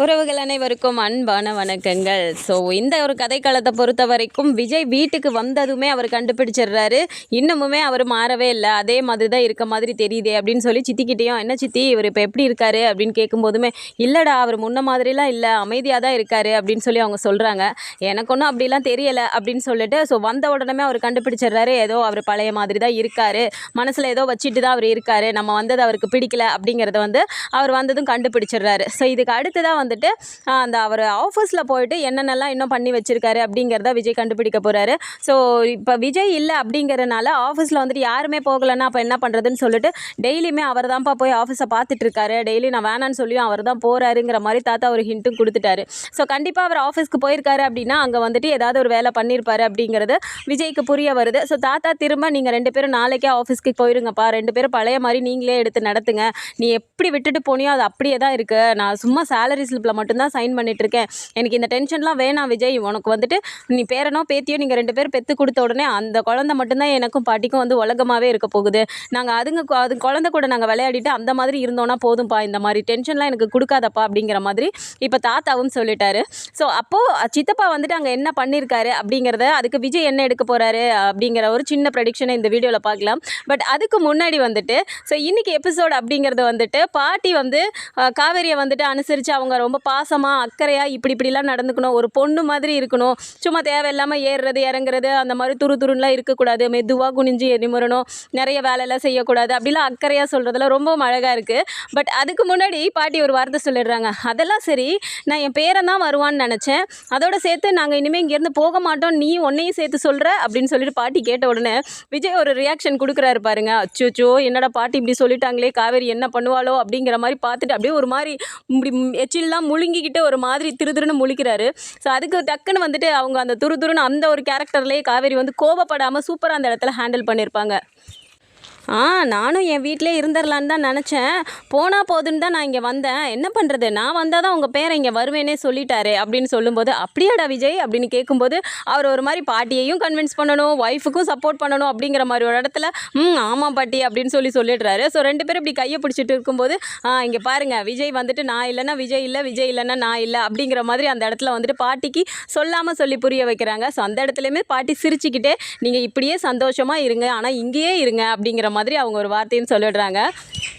உறவுகள் அனைவருக்கும் அன்பான வணக்கங்கள். ஸோ இந்த ஒரு கதைக்களத்தை பொறுத்த வரைக்கும் விஜய் வீட்டுக்கு வந்ததுமே அவர் கண்டுபிடிச்சிடுறாரு. இன்னமுமே அவர் மாறவே இல்லை. அதே மாதிரி தான் இருக்க மாதிரி தெரியுதே அப்படின்னு சொல்லி சித்திக்கிட்டேயும் என்ன சித்தி இவர் இப்போ எப்படி இருக்காரு? அப்படின்னு கேட்கும்போதுமே இல்லைடா அவர் முன்ன மாதிரிலாம் இல்லை. அமைதியாக தான் இருக்காரு. அப்படின்னு சொல்லி அவங்க சொல்கிறாங்க எனக்கு ஒன்றும் அப்படிலாம் தெரியலை. அப்படின்னு சொல்லிட்டு ஸோ வந்த உடனே அவர் கண்டுபிடிச்சிடுறாரு. ஏதோ அவர் பழைய மாதிரி தான் இருக்காரு. மனசில் ஏதோ வச்சுட்டு தான் அவர் இருக்காரு. நம்ம வந்தது அவருக்கு பிடிக்கல அப்படிங்கிறத வந்து அவர் வந்ததும் கண்டுபிடிச்சிடுறாரு. ஸோ இதுக்கு அடுத்து தான் வந்து வந்துட்டு அந்த அவர் ஆஃபீஸில் போயிட்டு என்னென்னலாம் இன்னும் பண்ணி வச்சிருக்காரு அப்படிங்கிறத விஜய் கண்டுபிடிக்க போகிறாரு ஸோ இப்போ விஜய் இல்லை அப்படிங்கிறனால ஆஃபீஸில் வந்துட்டு யாருமே போகலைன்னா அப்போ என்ன பண்ணுறதுன்னு சொல்லிட்டு டெய்லியுமே அவர் தான்ப்பா போய் ஆஃபீஸை பார்த்துட்டு இருக்காரு டெய்லி நான் வேணான்னு சொல்லியும் அவர் தான் போகிறாருங்கிற மாதிரி தாத்தா ஒரு ஹிண்ட்டும் கொடுத்துட்டாரு. ஸோ கண்டிப்பாக அவர் ஆஃபீஸ்க்கு போயிருக்காரு அப்படின்னா அங்கே வந்துட்டு ஏதாவது ஒரு வேலை பண்ணியிருப்பாரு அப்படிங்கிறது விஜய்க்கு புரிய வருது. ஸோ தாத்தா திரும்ப நீங்கள் ரெண்டு பேரும் நாளைக்கே ஆஃபீஸ்க்கு போயிருங்கப்பா. ரெண்டு பேரும் பழைய மாதிரி நீங்களே எடுத்து நடத்துங்க. நீ எப்படி விட்டுட்டு போனியோ அது அப்படியே தான் இருக்குது நான் சும்மா சேலரிஸில் ஸ்லிப்பில் மட்டும்தான் சைன் பண்ணிட்டு இருக்கேன் எனக்கு இந்த டென்ஷன்லாம் வேணாம் விஜய். உனக்கு வந்துட்டு நீ பேரனோ பேத்தியோ நீங்கள் ரெண்டு பேரும் பெற்று கொடுத்த உடனே அந்த குழந்தை மட்டும்தான் எனக்கும் பாட்டிக்கும் வந்து உலகமாகவே இருக்க போகுது. நாங்கள் அதுங்க அது குழந்தை கூட நாங்கள் விளையாடிட்டு அந்த மாதிரி இருந்தோன்னா போதும்ப்பா இந்த மாதிரி டென்ஷன்லாம் எனக்கு கொடுக்காதப்பா அப்படிங்கிற மாதிரி இப்போ தாத்தாவும் சொல்லிட்டாரு. ஸோ அப்போது சித்தப்பா வந்துட்டு அங்கே என்ன பண்ணியிருக்காரு அப்படிங்கிறத அதுக்கு விஜய் என்ன எடுக்க போகிறாரு அப்படிங்கிற ஒரு சின்ன ப்ரெடிக்ஷனை இந்த வீடியோவில் பார்க்கலாம். பட் அதுக்கு முன்னாடி வந்துட்டு ஸோ இன்றைக்கி எபிசோட் அப்படிங்கிறது வந்துட்டு பாட்டி வந்து காவேரியை வந்துட்டு அனுசரித்து அவங்க ரொம்ப பாசமாக அக்கறையாக இப்படி இப்படிலாம் நடந்துக்கணும். ஒரு பொண்ணு மாதிரி இருக்கணும். சும்மா தேவையில்லாமல் ஏறுறது இறங்குறது அந்த மாதிரி துரு துருன்னுலாம் இருக்கக்கூடாது. மெதுவாக குனிஞ்சு நிமிரணும் நிறைய வேலையெல்லாம் செய்யக்கூடாது. அப்படிலாம் அக்கறையாக சொல்கிறதுல ரொம்ப அழகாக இருக்குது பட் அதுக்கு முன்னாடி பாட்டி ஒரு வார்த்தை சொல்லிடுறாங்க. அதெல்லாம் சரி நான் என் பேரன் தான் வருவான்னு நினச்சேன். அதோட சேர்த்து நாங்கள் இனிமேல் இங்கேருந்து போக மாட்டோம். நீ உன்னையும் சேர்த்து சொல்கிற அப்படின்னு சொல்லிட்டு பாட்டி கேட்ட உடனே விஜய் ஒரு ரியாக்ஷன் கொடுக்குறாரு பாருங்க. அச்சோச்சோ என்னடா பாட்டி இப்படி சொல்லிட்டாங்களே? காவேரி என்ன பண்ணுவாளோ? அப்படிங்கிற மாதிரி பார்த்துட்டு அப்படியே ஒரு மாதிரி இப்படி எச்சில் எல்லாம் முழுங்கிக்கிட்டு ஒரு மாதிரி திரு திருன்னு முழிக்கிறாரு. ஸோ அதுக்கு டக்குன்னு வந்துட்டு அவங்க அந்த துரு துருன்னு அந்த ஒரு கேரக்டர்லேயே காவேரி வந்து கோபப்படாமல் சூப்பராக அந்த இடத்துல ஹேண்டில் பண்ணியிருப்பாங்க ஆ நானும் என் வீட்டிலே இருந்துடலான்னு தான் நினச்சேன். போனால் போதுன்னு தான் நான் இங்கே வந்தேன். என்ன பண்ணுறது நான் வந்தால் தான் உங்கள் பேரை இங்கே வருவேனே சொல்லிட்டாரு அப்படின்னு சொல்லும்போது அப்படியாடா விஜய்? அப்படின்னு கேட்கும்போது அவர் ஒரு மாதிரி பாட்டியையும் கன்வின்ஸ் பண்ணணும் ஒய்ஃபுக்கும் சப்போர்ட் பண்ணணும் அப்படிங்கிற மாதிரி ஒரு இடத்துல ம் ஆமாம் பாட்டி அப்படின்னு சொல்லி சொல்லிடுறாரு. ஸோ ரெண்டு பேரும் இப்படி கையை பிடிச்சிட்டு இருக்கும்போது ஆ இங்கே பாருங்கள் விஜய் வந்துட்டு நான் இல்லைன்னா விஜய் இல்லை விஜய் இல்லைன்னா நான் இல்லை அப்படிங்கிற மாதிரி அந்த இடத்துல வந்துட்டு பாட்டிக்கு சொல்லாமல் சொல்லி புரிய வைக்கிறாங்க. ஸோ அந்த இடத்துலையுமே பாட்டி சிரிச்சுக்கிட்டே நீங்கள் இப்படியே சந்தோஷமாக இருங்க ஆனால் இங்கேயே இருங்க அப்படிங்கிற மாதிரி அவங்க ஒரு வார்த்தையும் சொல்லிடுறாங்க.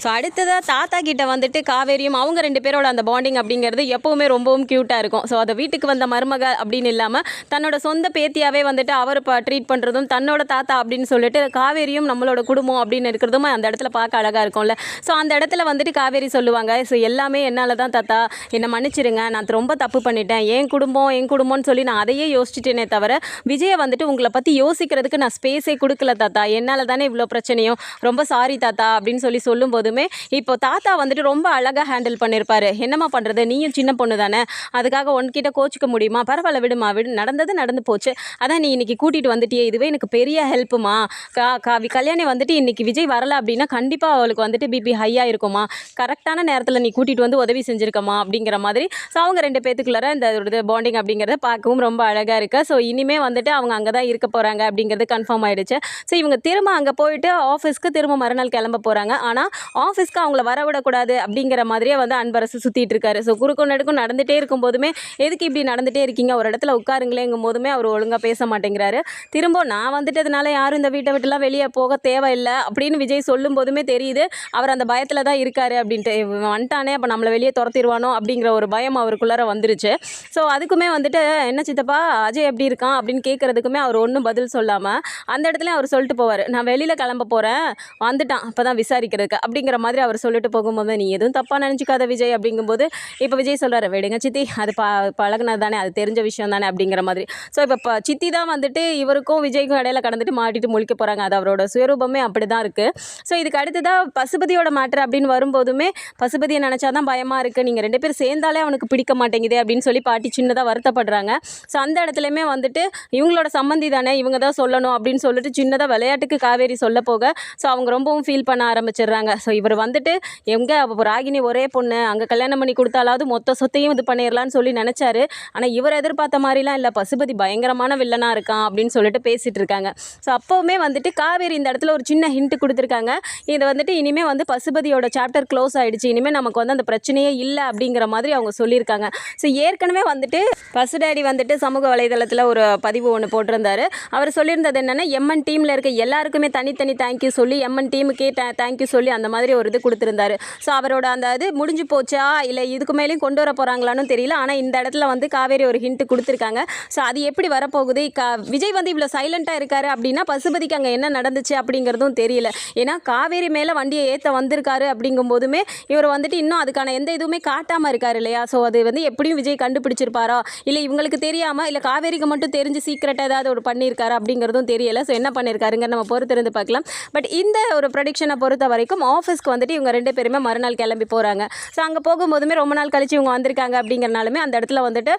ஸோ அடுத்ததாக தாத்தா கிட்ட வந்துட்டு காவேரியும் அவங்க ரெண்டு பேரோட அந்த பாண்டிங் அப்படிங்கிறது எப்போவுமே ரொம்பவும் க்யூட்டாக இருக்கும். ஸோ அதை வீட்டுக்கு வந்த மருமக அப்படின்னு இல்லாமல் தன்னோட சொந்த பேத்தியாவே வந்துட்டு அவர் இப்போ ட்ரீட் பண்ணுறதும் தன்னோட தாத்தா அப்படின்னு சொல்லிட்டு காவேரியும் நம்மளோட குடும்பம் அப்படின்னு இருக்கிறதும் அந்த இடத்துல பார்க்க அழகாக இருக்கும்ல. ஸோ அந்த இடத்துல வந்துட்டு காவேரி சொல்லுவாங்க ஸோ எல்லாமே என்னால் தான் தாத்தா என்னை மன்னிச்சிருங்க. நான் ரொம்ப தப்பு பண்ணிட்டேன். என் குடும்பம் என் குடும்பம்னு சொல்லி நான் அதையே யோசிச்சுட்டேனே தவிர விஜயை வந்துட்டு உங்களை பற்றி யோசிக்கிறதுக்கு நான் ஸ்பேஸே கொடுக்கல தாத்தா. என்னால் தானே இவ்வளோ பிரச்சனையும். ரொம்ப சாரி தாத்தா அப்படின்னு சொல்லி சொல்லும் போதுமே இப்போ தாத்தா வந்துட்டு ரொம்ப அழகாக ஹேண்டில் பண்ணியிருப்பாரு என்னம்மா பண்ணுறது நீயும் சின்ன பொண்ணு தானே. அதுக்காக உன்கிட்ட கோச்சிக்க முடியுமா? பரவாயில்ல விடுமா விடு. நடந்தது நடந்து போச்சு. அதான் நீ இன்னைக்கு கூட்டிகிட்டு வந்துட்டியே. இதுவே எனக்கு பெரிய ஹெல்ப்புமா கா காவி கல்யாணி வந்துட்டு இன்னைக்கு விஜய் வரலை அப்படின்னா கண்டிப்பாக அவளுக்கு வந்துட்டு பிபி ஹையாக இருக்குமா கரெக்டான நேரத்தில் நீ கூட்டிகிட்டு வந்து உதவி செஞ்சுருக்கமா அப்படிங்கிற மாதிரி. ஸோ அவங்க ரெண்டு பேத்துக்குள்ளார இந்த ஒரு பாண்டிங் அப்படிங்கிறத பார்க்கவும் ரொம்ப அழகாக இருக்குது ஸோ இனிமே வந்துட்டு அவங்க அங்கே தான் இருக்க போகிறாங்க அப்படிங்கிறது கன்ஃபார்ம் ஆகிடுச்சு ஸோ இவங்க திரும்ப அங்கே போயிட்டு ஆஃபீஸ் ஆஃபீஸ்க்கு திரும்ப மறுநாள் கிளம்ப போகிறாங்க ஆனால் ஆஃபீஸ்க்கு அவங்கள வரவிடக்கூடாது அப்படிங்கிற மாதிரியே வந்து அன்பரசு சுற்றிட்டு இருக்காரு. ஸோ குறுக்கும் நடுக்கும் நடந்துகிட்டே இருக்கும் போதுமே எதுக்கு இப்படி நடந்துகிட்டே இருக்கீங்க? ஒரு இடத்துல உட்காருங்களேங்கும் போதுமே அவர் ஒழுங்காக பேச மாட்டேங்கிறாரு. திரும்ப நான் வந்துட்டதுனால யாரும் இந்த வீட்டை விட்டுலாம் வெளியே போக தேவையில்லை அப்படின்னு விஜய் சொல்லும் போதுமே தெரியுது அவர் அந்த பயத்தில் தான் இருக்காரு அப்படின்ட்டு. வந்துட்டானே அப்போ நம்மளை வெளியே துரத்திடுவானோ அப்படிங்கிற ஒரு பயம் அவருக்குள்ளார வந்துருச்சு. ஸோ அதுக்குமே வந்துட்டு என்ன சித்தப்பா அஜய் எப்படி இருக்கான்? அப்படின்னு கேட்குறதுக்குமே அவர் ஒன்றும் பதில் சொல்லாமல் அந்த இடத்துல அவர் சொல்லிட்டு போவார். நான் வெளியில் கிளம்ப போகிறேன் வந்துட்டான். அப்போ தான் விசாரிக்கிறதுக்கு. அப்படிங்கிற மாதிரி அவர் சொல்லிட்டு போகும்போது நீ எதுவும் தப்பாக நினச்சிக்காத விஜய். அப்படிங்கும்போது இப்போ விஜய் சொல்கிறாரு விடுங்க சித்தி அது ப பழகுனது தானே அது தெரிஞ்ச விஷயம் தானே. அப்படிங்கிற மாதிரி. ஸோ இப்போ ப சித்தி தான் வந்துட்டு இவருக்கும் விஜய்க்கும் இடையில கடந்துட்டு மாட்டிட்டு முழிக்க போகிறாங்க அது அவரோட சுயரூபமே அப்படி தான் இருக்குது ஸோ இதுக்கு அடுத்ததாக பசுபதியோட மேட்ரு அப்படின்னு வரும்போதுமே பசுபதியை நினச்சா தான் பயமாக இருக்குது நீங்கள் ரெண்டு பேரும் சேர்ந்தாலே அவனுக்கு பிடிக்க மாட்டேங்குதே அப்படின்னு சொல்லி பாட்டி சின்னதாக வருத்தப்படுறாங்க. ஸோ அந்த இடத்துலையுமே வந்துட்டு இவங்களோட சம்மந்தி தானே இவங்க தான் சொல்லணும் அப்படின்னு சொல்லிட்டு சின்னதாக விளையாட்டுக்கு காவேரி சொல்ல போக ஸோ அவங்க ரொம்பவும் ஃபீல் பண்ண ஆரம்பிச்சிடுறாங்க. ஸோ இவர் வந்துட்டு எங்கே? ராகினி ஒரே பொண்ணு. அங்கே கல்யாணம் பண்ணி கொடுத்தாலாவது மொத்த சொத்தையும் இது பண்ணிடலான்னு சொல்லி நினச்சாரு. ஆனால் இவர் எதிர்பார்த்த மாதிரிலாம் இல்லை. பசுபதி பயங்கரமான வில்லனாக இருக்கான் அப்படின்னு சொல்லிட்டு பேசிகிட்டு இருக்காங்க. ஸோ அப்போவுமே வந்துட்டு காவேரி இந்த இடத்துல ஒரு சின்ன ஹிண்ட் கொடுத்துருக்காங்க. இதை வந்துட்டு இனிமேல் வந்து பசுபதியோட சாப்டர் க்ளோஸ் ஆகிடுச்சு இனிமேல் நமக்கு வந்து அந்த பிரச்சனையே இல்லை அப்படிங்கிற மாதிரி அவங்க சொல்லியிருக்காங்க. ஸோ ஏற்கனவே வந்துட்டு பசு டேடி வந்துட்டு சமூக வலைதளத்தில் ஒரு பதிவு ஒன்று போட்டிருந்தாரு. அவர் சொல்லியிருந்தது என்னென்னா எம்என் டீமில் இருக்க எல்லாருக்குமே தனித்தனி தேங்க்யூ சொல்லி எம்என் டீமுக்கே தேங்க்யூ சொல்லி அந்த மாதிரி ஒரு இது கொடுத்துருந்தாரு. ஸோ அவரோட அந்த இது முடிஞ்சு போச்சா? இல்லை இதுக்கு மேலேயும் கொண்டு வர போகிறாங்களான்னு தெரியல. ஆனால் இந்த இடத்துல வந்து காவேரி ஒரு ஹிண்ட் கொடுத்துருக்காங்க. ஸோ அது எப்படி வரப்போகுது? கா விஜய் வந்து இவ்வளோ சைலண்ட்டாக இருக்காரு அப்படின்னா பசுபதிக்கு அங்கே என்ன நடந்துச்சு அப்படிங்கிறதும் தெரியல. ஏன்னா காவேரி மேலே வண்டியை ஏற்ற வந்திருக்காரு அப்படிங்கும்போதுமே இவர் வந்துட்டு இன்னும் அதுக்கான எந்த இதுவுமே காட்டாமல் இருக்காரு இல்லையா? ஸோ அது வந்து எப்படியும் விஜய் கண்டுபிடிச்சிருப்பாரா? இல்லை இவங்களுக்கு தெரியாமல் இல்லை காவேரிக்கு மட்டும் தெரிஞ்சு சீக்கிரட்டாக ஏதாவது ஒரு பண்ணியிருக்காரு அப்படிங்கிறதும் தெரியல. ஸோ என்ன பண்ணியிருக்காருங்க நம்ம பொறுத்திருந்து பார்க்கலாம். பட் இந்த ஒரு ப்ரடிக்ஷனை பொறுத்த வரைக்கும் ஆஃபீஸ்க்கு வந்துட்டு இவங்க ரெண்டு பேருமே மறுநாள் கிளம்பி போகிறாங்க ஸோ அங்கே போகும்போதுமே ரொம்ப நாள் கழிச்சு இவங்க வந்திருக்காங்க அப்படிங்கிறனாலுமே அந்த இடத்துல வந்துட்டு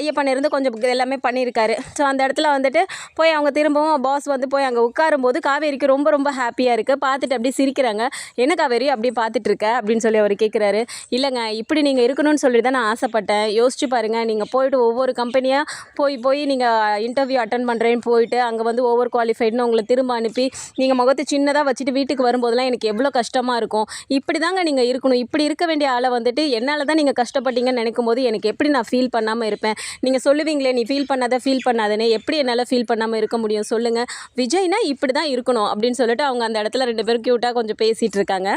ஐயப்பன் இருந்து கொஞ்சம் எல்லாமே பண்ணியிருக்காரு. ஸோ அந்த இடத்துல வந்துட்டு போய் அவங்க திரும்பவும் பாஸ் வந்து போய் அங்கே உட்காரும்போது காவேரிக்கு ரொம்ப ரொம்ப ஹாப்பியாக இருக்குது பார்த்துட்டு அப்படியே சிரிக்கிறாங்க. என்ன காவேரி அப்படி பார்த்துட்டு இருக்க அப்படின்னு சொல்லி அவர் கேட்குறாரு இல்லைங்க இப்படி நீங்கள் இருக்கணும்னு சொல்லி தான் நான் ஆசைப்பட்டேன். யோசிச்சு பாருங்கள் நீங்கள் போயிட்டு ஒவ்வொரு கம்பெனியாக போய் போய் நீங்கள் இன்டர்வியூ அட்டன் பண்ணுறேன்னு போயிட்டு அங்கே வந்து ஓவர் குவாலிஃபைடுன்னு உங்களை திரும்ப அனுப்பி நீங்கள் முகத்தை சின்னதாக வச்சுட்டு வீட்டுக்கு வரும்போதெல்லாம் எனக்கு எவ்வளோ கஷ்டமாக இருக்கும். இப்படி தாங்க நீங்கள் இருக்கணும். இப்படி இருக்க வேண்டிய ஆளை வந்துட்டு என்னால் தான் நீங்கள் கஷ்டப்பட்டீங்கன்னு நினைக்கும் போது எனக்கு எப்படி நான் ஃபீல் பண்ணாமல் இருப்பேன்? நீங்கள் சொல்லுவீங்களே நீ ஃபீல் பண்ணாத ஃபீல் பண்ணாதனே எப்படி என்னால் ஃபீல் பண்ணாமல் இருக்க முடியும்? சொல்லுங்கள் விஜய்னா இப்படி தான் இருக்கணும் அப்படின்னு சொல்லிட்டு அவங்க அந்த இடத்துல ரெண்டு பேரும் க்யூட்டாக கொஞ்சம் பேசிகிட்டு இருக்காங்க.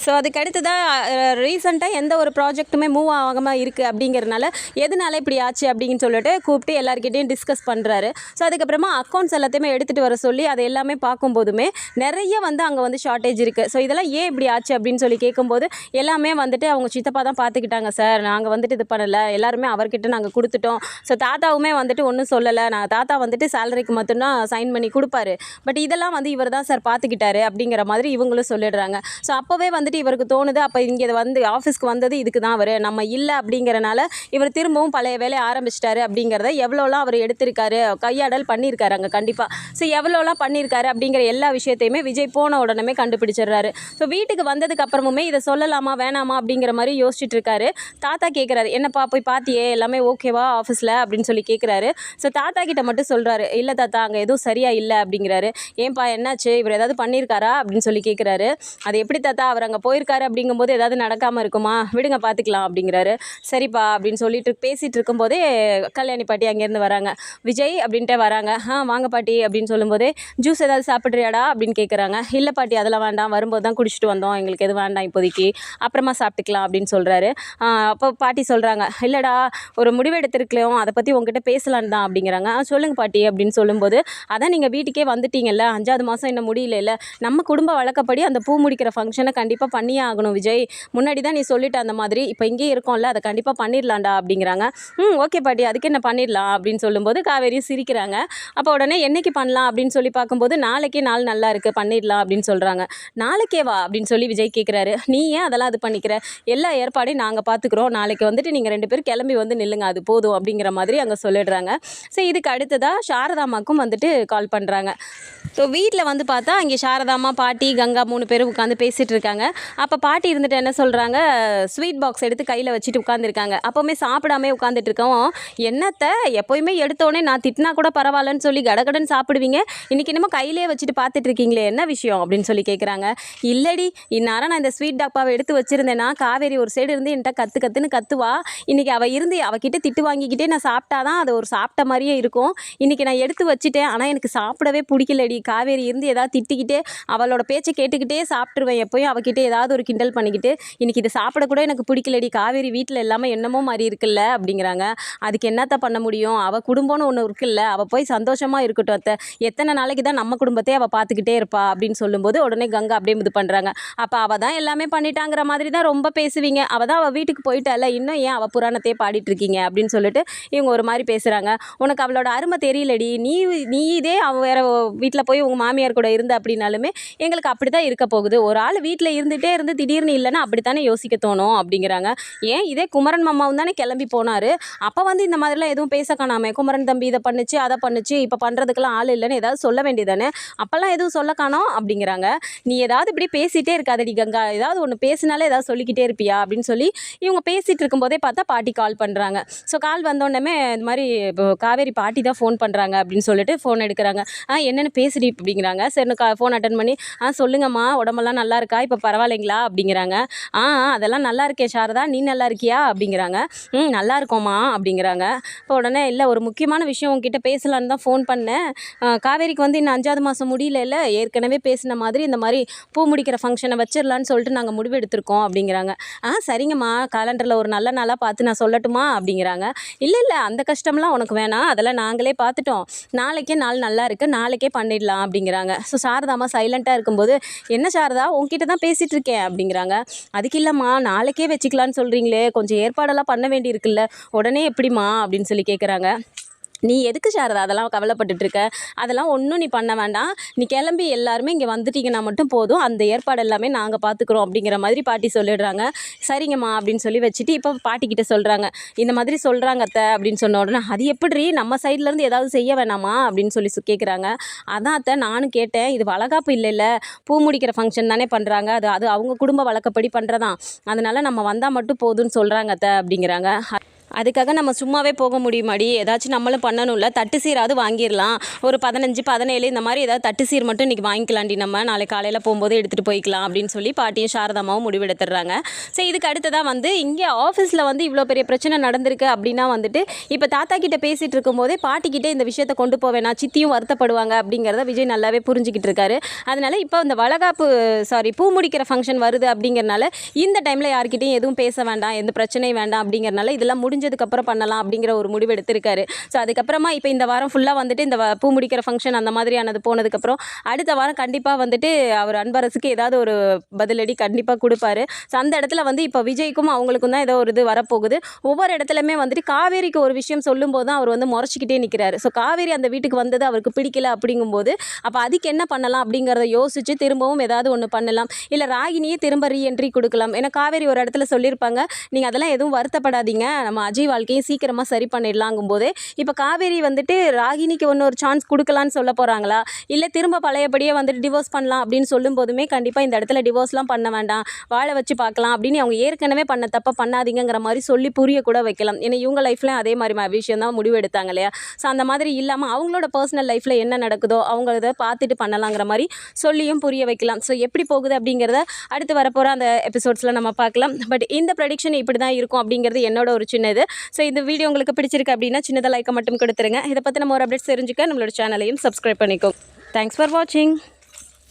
ஸோ அதுக்கு அடுத்ததாக ரீசெண்டாக எந்த ஒரு ப்ராஜெக்ட்டுமே மூவ் ஆகாமல் இருக்குது அப்படிங்கிறனால எதனால இப்படி ஆச்சு அப்படின்னு சொல்லிட்டு கூப்பிட்டு எல்லாருக்கிட்டையும் டிஸ்கஸ் பண்ணுறாரு ஸோ அதுக்கப்புறமா அக்கௌண்ட்ஸ் எல்லாத்தையுமே எடுத்துகிட்டு வர சொல்லி அதை எல்லாமே பார்க்கும்போதுமே நிறைய வந்து அங்கே வந்து ஷார்ட்டேஜ் இருக்குது ஸோ இதெல்லாம் ஏன் இப்படி ஆச்சு அப்படின்னு சொல்லி கேட்கும்போது எல்லாமே வந்துட்டு அவங்க சித்தப்பா தான் பார்த்துக்கிட்டாங்க சார் நாங்கள் வந்துட்டு இது பண்ணலை. எல்லாருமே அவர்கிட்ட நாங்கள் கொடுத்துட்டோம். ஸோ தாத்தாவுமே வந்துட்டு ஒன்றும் சொல்லலை. நான் தாத்தா வந்துட்டு சேலரிக்கு மட்டும்தான் சைன் பண்ணி கொடுப்பாரு. பட் இதெல்லாம் வந்து இவர் தான் சார் பார்த்துக்கிட்டாரு அப்படிங்கிற மாதிரி இவங்களும் சொல்லிடுறாங்க. ஸோ அப்போவே வந்து வந்துட்டு இவருக்கு தோணுது அப்போ இங்கே வந்து ஆஃபீஸ்க்கு வந்தது இதுக்கு தான் அவர். நம்ம இல்லை அப்படிங்கிறனால இவர் திரும்பவும் பழைய வேலையை ஆரம்பிச்சிட்டாரு அப்படிங்கிறத எவ்வளோலாம் அவர் எடுத்திருக்காரு கையாடல் பண்ணியிருக்காரு அங்கே கண்டிப்பாக ஸோ எவ்வளோலாம் பண்ணியிருக்காரு அப்படிங்கிற எல்லா விஷயத்தையுமே விஜய் போன உடனே கண்டுபிடிச்சிடுறாரு. ஸோ வீட்டுக்கு வந்ததுக்கு அப்புறமுமே இதை சொல்லலாமா வேணாமா அப்படிங்கிற மாதிரி யோசிச்சுட்டு இருக்காரு தாத்தா கேட்குறாரு என்னப்பா போய் பார்த்தியே எல்லாமே ஓகேவா ஆஃபீஸில் அப்படின்னு சொல்லி கேட்குறாரு ஸோ தாத்தா கிட்ட மட்டும் சொல்கிறாரு இல்லை தாத்தா அங்கே எதுவும் சரியாக இல்லை அப்படிங்கிறாரு. ஏன்பா என்னாச்சு? இவர் ஏதாவது பண்ணியிருக்காரா? அப்படின்னு சொல்லி கேட்குறாரு அது எப்படி தாத்தா அவர் அங்கே போயிருக்காரு அப்படிங்கும்போது ஏதாவது நடக்காமல் இருக்குமா? விடுங்க பார்த்துக்கலாம் அப்படிங்கிறாரு. சரிப்பா அப்படின்னு சொல்லிட்டு பேசிகிட்டு இருக்கும்போதே கல்யாணி பாட்டி அங்கேருந்து வராங்க. விஜய் அப்படின்ட்டு வராங்க. ஆ வாங்க பாட்டி அப்படின்னு சொல்லும்போதே ஜூஸ் ஏதாவது சாப்பிட்றியாடா? அப்படின்னு கேட்குறாங்க இல்லை பாட்டி அதெல்லாம் வேண்டாம். வரும்போது தான் குடிச்சிட்டு வந்தோம். எங்களுக்கு எதுவும் வேண்டாம் இப்போதைக்கு. அப்புறமா சாப்பிட்டுக்கலாம் அப்படின்னு சொல்கிறாரு அப்போ பாட்டி சொல்கிறாங்க இல்லைடா ஒரு முடிவு அதை பற்றி உங்ககிட்ட பேசலான் தான் அப்படிங்கிறாங்க. "ஆ, பாட்டி அப்படின்னு சொல்லும்போது அதான் நீங்கள் வீட்டுக்கே வந்துட்டீங்கல்ல. அஞ்சாவது மாதம் இன்னும் முடியல நம்ம குடும்ப வழக்கப்படி அந்த பூ முடிக்கிற ஃபங்க்ஷனை கண்டிப்பாக பண்ணியே ஆகணும் விஜய். முன்னாடி தான் நீ சொல்லிட்ட அந்த மாதிரி இப்போ இங்கேயே இருக்கோம்ல அதை கண்டிப்பாக பண்ணிடலாம்டா அப்படிங்கிறாங்க. ம் ஓகே பாட்டி அதுக்கு என்ன பண்ணிடலாம்? அப்படின்னு சொல்லும்போது காவேரியும் சிரிக்கிறாங்க. அப்போ உடனே என்னைக்கு பண்ணலாம்? அப்படின்னு சொல்லி பார்க்கும்போது நாளைக்கே நாள் நல்லா இருக்குது பண்ணிடலாம் அப்படின்னு சொல்கிறாங்க நாளைக்கே வா அப்படின்னு சொல்லி விஜய் கேட்குறாரு நீ ஏன் அதெல்லாம் அது பண்ணிக்கிற? எல்லா ஏற்பாடையும் நாங்கள் பார்த்துக்குறோம் நாளைக்கு வந்துட்டு நீங்கள் ரெண்டு பேரும் கிளம்பி வந்து நில்லுங்க அது போதும் அப்படிங்கிற மாதிரி அங்கே சொல்லிடுறாங்க. ஸோ இதுக்கு அடுத்ததாக சாரதாமாக்கும் வந்துட்டு கால் பண்ணுறாங்க ஸோ வீட்டில் வந்து பார்த்தா இங்கே சாரதாம்மா பாட்டி கங்கா மூணு பேரும் உட்காந்து பேசிகிட்டு இருக்காங்க. அப்போ பாட்டி இருந்துட்டு என்ன சொல்கிறாங்க ஸ்வீட் பாக்ஸ் எடுத்து கையில் வச்சுட்டு உட்காந்துருக்காங்க அப்போவுமே சாப்பிடாம உட்காந்துட்டு இருக்கோம். என்னத்தை? எப்போயுமே எடுத்தோடனே நான் திட்டினா கூட பரவாயில்லன்னு சொல்லி கடகடன் சாப்பிடுவீங்க. இன்னைக்கு என்னமோ கையிலே வச்சுட்டு பார்த்துட்டு இருக்கீங்களே என்ன விஷயம் அப்படின்னு சொல்லி கேட்குறாங்க இல்லடி இந்நேரம் நான் இந்த ஸ்வீட் டப்பாவை எடுத்து வச்சிருந்தேன்னா காவேரி ஒரு சைடு இருந்து என்கிட்ட கற்று கற்றுன்னு கத்துவா. இன்றைக்கி அவள் இருந்து அவகிட்ட திட்டு வாங்கிக்கிட்டே நான் சாப்பிட்டாதான் அது ஒரு சாப்பிட்ட மாதிரியே இருக்கும். இன்றைக்கி நான் எடுத்து வச்சுட்டேன். ஆனால் எனக்கு சாப்பிடவே பிடிக்கலடி. காவேரி இருந்து ஏதாவது திட்டிக்கிட்டே அவளோட பேச்சை கேட்டுக்கிட்டே சாப்பிட்ருவேன் எப்போயும். அவகிட்ட ஏதாவது ஒரு கிண்டல் பண்ணிக்கிட்டு இன்னைக்கு இதை சாப்பிட கூட எனக்கு பிடிக்கலடி. காவேரி வீட்டில் எல்லாமே என்னமோ மாதிரி இருக்குல்ல? அப்படிங்கிறாங்க. அதுக்கு என்னத்த பண்ண முடியும்? அவள் குடும்பம்னு ஒன்று இருக்குல்ல. அவள் போய் சந்தோஷமாக இருக்கட்டும் அத்தை. எத்தனை நாளைக்கு தான் நம்ம குடும்பத்தையே அவள் பார்த்துக்கிட்டே இருப்பா அப்படின்னு சொல்லும்போது உடனே கங்கா அப்படியே இது பண்ணுறாங்க அப்போ அவள் தான் எல்லாமே பண்ணிட்டாங்கிற மாதிரி தான் ரொம்ப பேசுவீங்க. அவள் தான் அவள் வீட்டுக்கு போயிட்டால. இன்னும் ஏன் அவள் புராணத்தையே பாடிட்டு இருக்கீங்க? அப்படின்னு சொல்லிட்டு இவங்க ஒரு மாதிரி பேசுகிறாங்க உனக்கு அவளோட அருமை தெரியலடி. நீ நீ இதே அவள் வேற வீட்டில் போய் போய் உங்கள் மாமியார் கூட இருந்த அப்படின்னாலுமே எங்களுக்கு அப்படி தான் இருக்க போகுது. ஒரு ஆள் வீட்டில் இருந்துகிட்டே இருந்து திடீர்னு இல்லைன்னா அப்படித்தானே யோசிக்க தோணும் அப்படிங்கிறாங்க. ஏன்? இதே குமரன் மாமாவும் தானே கிளம்பி போனார். அப்போ வந்து இந்த மாதிரிலாம் எதுவும் பேச காணாமே. குமரன் தம்பி இதை பண்ணுச்சு அதை பண்ணுச்சு இப்போ பண்ணுறதுக்கெல்லாம் ஆள் இல்லைன்னு ஏதாவது சொல்ல வேண்டியதானே அப்போல்லாம் எதுவும் சொல்ல காணோம் அப்படிங்கிறாங்க. நீ ஏதாவது இப்படி பேசிகிட்டே இருக்காதடி கங்கா. ஏதாவது ஒன்று பேசினாலே ஏதாவது சொல்லிக்கிட்டே இருப்பியா அப்படின்னு சொல்லி இவங்க பேசிகிட்டு இருக்கும்போதே பார்த்தா பாட்டி கால் பண்ணுறாங்க ஸோ கால் வந்தோடனே இந்த மாதிரி காவேரி பாட்டி தான் ஃபோன் பண்ணுறாங்க அப்படின்னு சொல்லிட்டு ஃபோன் எடுக்கிறாங்க. ஆ என்னென்னு பேசுடி அப்படிங்கிறாங்க. சரி கா ஃபோன் அட்டன் பண்ணி ஆ சொல்லுங்கம்மா உடம்பெல்லாம் நல்லா இருக்கா? இப்போ பரவாயில்லைங்களா? அப்படிங்கிறாங்க. ஆ அதெல்லாம் நல்லா இருக்கே சாரதா நீ நல்லா இருக்கியா? அப்படிங்கிறாங்க. ம் நல்லா இருக்கோம்மா அப்படிங்கிறாங்க. இப்போ உடனே இல்லை ஒரு முக்கியமான விஷயம் உங்ககிட்ட பேசலான்னு தான் ஃபோன் பண்ணேன். காவேரிக்கு வந்து இன்னும் அஞ்சாவது மாதம் முடியல ஏற்கனவே பேசின மாதிரி இந்த மாதிரி பூ முடிக்கிற ஃபங்க்ஷனை வச்சிடலான்னு சொல்லிட்டு நாங்கள் முடிவு எடுத்திருக்கோம் அப்படிங்கிறாங்க. ஆ சரிங்கம்மா காலண்டரில் ஒரு நல்ல நாளாக பார்த்து நான் சொல்லட்டுமா? அப்படிங்கிறாங்க. இல்லை இல்லை அந்த கஷ்டம்லாம் உனக்கு வேணாம். அதெல்லாம் நாங்களே பார்த்துட்டோம். நாளைக்கே நாள் நல்லா இருக்குது நாளைக்கே பண்ணிடலாம். அப்படிங்கிறாங்க. ஸோ சாரதாம்மா சைலண்ட்டாக இருக்கும்போது என்ன சாரதா உங்ககிட்ட தான் பேசிகிட்டு இருக்கேன் அப்படிங்கிறாங்க. அதுக்கு இல்லைம்மா நாளைக்கே வச்சுக்கலான்னு சொல்கிறீங்களே கொஞ்சம் ஏற்பாடெல்லாம் பண்ண வேண்டியிருக்குல்ல உடனே எப்படிம்மா? அப்படின்னு சொல்லி கேட்குறாங்க நீ எதுக்கு சாரதா அதெல்லாம் கவலைப்பட்டுட்டு இருக்க அதெல்லாம் ஒன்றும் நீ பண்ண வேண்டாம். நீ கிளம்பி எல்லாருமே இங்கே வந்துட்டீங்கன்னா மட்டும் போதும். அந்த ஏற்பாடு எல்லாமே நாங்கள் பார்த்துக்குறோம் அப்படிங்கிற மாதிரி பாட்டி சொல்லிடுறாங்க. சரிங்கம்மா அப்படின்னு சொல்லி வச்சுட்டு இப்போ பாட்டிக்கிட்ட சொல்கிறாங்க இந்த மாதிரி சொல்கிறாங்க அத்தை அப்படின்னு சொன்ன உடனே அது எப்படி நம்ம சைட்லேருந்து ஏதாவது செய்ய வேணாமா? அப்படின்னு சொல்லி சு- கேட்குறாங்க அதான் அத்தை நானும் கேட்டேன். இது வளகாப்பு இல்லைல்ல. பூ முடிக்கிற ஃபங்க்ஷன் தானே பண்ணுறாங்க அது அது அவங்க குடும்ப வழக்கப்படி பண்ணுறதான் அதனால நம்ம வந்தால் மட்டும் போதும்னு சொல்கிறாங்க அத்தை அப்படிங்கிறாங்க. அதுக்காக நம்ம சும்மாவே போக முடியுமாடி? ஏதாச்சும் நம்மளும் பண்ணணும்ல தட்டு சீராவது வாங்கிடலாம். ஒரு பதினஞ்சு பதினேழு இந்த மாதிரி ஏதாவது தட்டு சீர் மட்டும் இன்றைக்கி வாங்கிக்கலாண்டி நம்ம. நாளை காலையில் போகும்போது எடுத்துகிட்டு போய்க்கலாம் அப்படின்னு சொல்லி பாட்டியும் சாரதாமாவும் முடிவெடுத்துடுறாங்க. ஸோ இதுக்கு அடுத்ததாக வந்து இங்கே ஆஃபீஸில் வந்து இவ்வளோ பெரிய பிரச்சனை நடந்திருக்கு அப்படின்னா வந்துட்டு இப்போ தாத்தா கிட்டே பேசிகிட்டு இருக்கும்போதே பாட்டிக்கிட்டே இந்த விஷயத்தை கொண்டு போவேனா சித்தியும் வருத்தப்படுவாங்க அப்படிங்கிறத விஜய் நல்லாவே புரிஞ்சுக்கிட்டு இருக்காரு. அதனால இப்போ இந்த வளகாப்பு சாரி பூ முடிக்கிற ஃபங்க்ஷன் வருது அப்படிங்கிறனால இந்த டைமில் யார்கிட்டையும் எதுவும் பேச வேண்டாம் எந்த பிரச்சனையும் வேண்டாம் அப்படிங்கிறனால இதெல்லாம் முடிஞ்சு முடிஞ்சதுக்கப்புறம் பண்ணலாம் அப்படிங்கிற ஒரு முடிவு எடுத்திருக்காரு. ஸோ அதுக்கப்புறமா இப்போ இந்த வாரம் ஃபுல்லாக வந்துட்டு இந்த பூ முடிக்கிற ஃபங்க்ஷன் அந்த மாதிரியானது போனதுக்கப்புறம் அடுத்த வாரம் கண்டிப்பாக வந்துட்டு அவர் அன்பரசுக்கு ஏதாவது ஒரு பதிலடி கண்டிப்பாக கொடுப்பாரு. ஸோ அந்த இடத்துல வந்து இப்போ விஜய்க்கும் அவங்களுக்கும் தான் ஏதோ ஒரு இது வரப்போகுது. ஒவ்வொரு இடத்துலையுமே வந்துட்டு காவேரிக்கு ஒரு விஷயம் சொல்லும்போது தான் அவர் வந்து முறைச்சிக்கிட்டே நிற்கிறாரு ஸோ காவேரி அந்த வீட்டுக்கு வந்தது அவருக்கு பிடிக்கல அப்படிங்கும்போது அப்போ அதுக்கு என்ன பண்ணலாம் அப்படிங்கிறத யோசிச்சு திரும்பவும் ஏதாவது ஒன்று பண்ணலாம். இல்லை ராகினியே திரும்ப ரீஎன்ட்ரி கொடுக்கலாம். ஏன்னா காவேரி ஒரு இடத்துல சொல்லியிருப்பாங்க நீங்கள் அதெல்லாம் எதுவும் வருத்தப்படாதீங்க. நம்ம அஜய் வாழ்க்கையை சீக்கிரமாக சரி பண்ணிடலாங்கும் போதே இப்போ காவேரி வந்துட்டு ராகினிக்கு ஒன்று ஒரு சான்ஸ் கொடுக்கலான்னு சொல்ல போகிறாங்களா இல்லை திரும்ப பழையபடியே வந்துட்டு டிவோர்ஸ் பண்ணலாம் அப்படின்னு சொல்லும் போதுமே கண்டிப்பாக இந்த இடத்துல டிவோர்ஸ்லாம் பண்ண வேண்டாம். வாழ வச்சு பார்க்கலாம் அப்படின்னு அவங்க ஏற்கனவே பண்ண தப்ப பண்ணாதீங்கங்கிற மாதிரி சொல்லி புரிய கூட வைக்கலாம். ஏன்னா இவங்க லைஃப்லையும் அதே மாதிரி விஷயம் தான் முடிவு எடுத்தாங்க இல்லையா? ஸோ அந்த மாதிரி இல்லாமல் அவங்களோட பர்சனல் லைஃப்பில் என்ன நடக்குதோ அவங்க இதை பார்த்துட்டு பண்ணலாங்கிற மாதிரி சொல்லியும் புரிய வைக்கலாம். ஸோ எப்படி போகுது அப்படிங்கிறத அடுத்து வரப்போகிற அந்த எபிசோட்ஸில் நம்ம பார்க்கலாம். பட் இந்த ப்ரெடிக்ஷன் இப்படி தான் இருக்கும் அப்படிங்கிறது என்னோட ஒரு சின்ன இது ஸோ இந்த வீடியோ உங்களுக்கு பிடிச்சிருக்கு அப்படின்னா சின்னதாக லைக்கை மட்டும் கொடுத்துருங்க. இதை பற்றி நம்ம ஒரு அப்டேட் தெரிஞ்சுக்க நம்மளோட சேனலையும் சப்ஸ்கிரைப் பண்ணிக்கோ தேங்க்ஸ் ஃபார் வாட்சிங்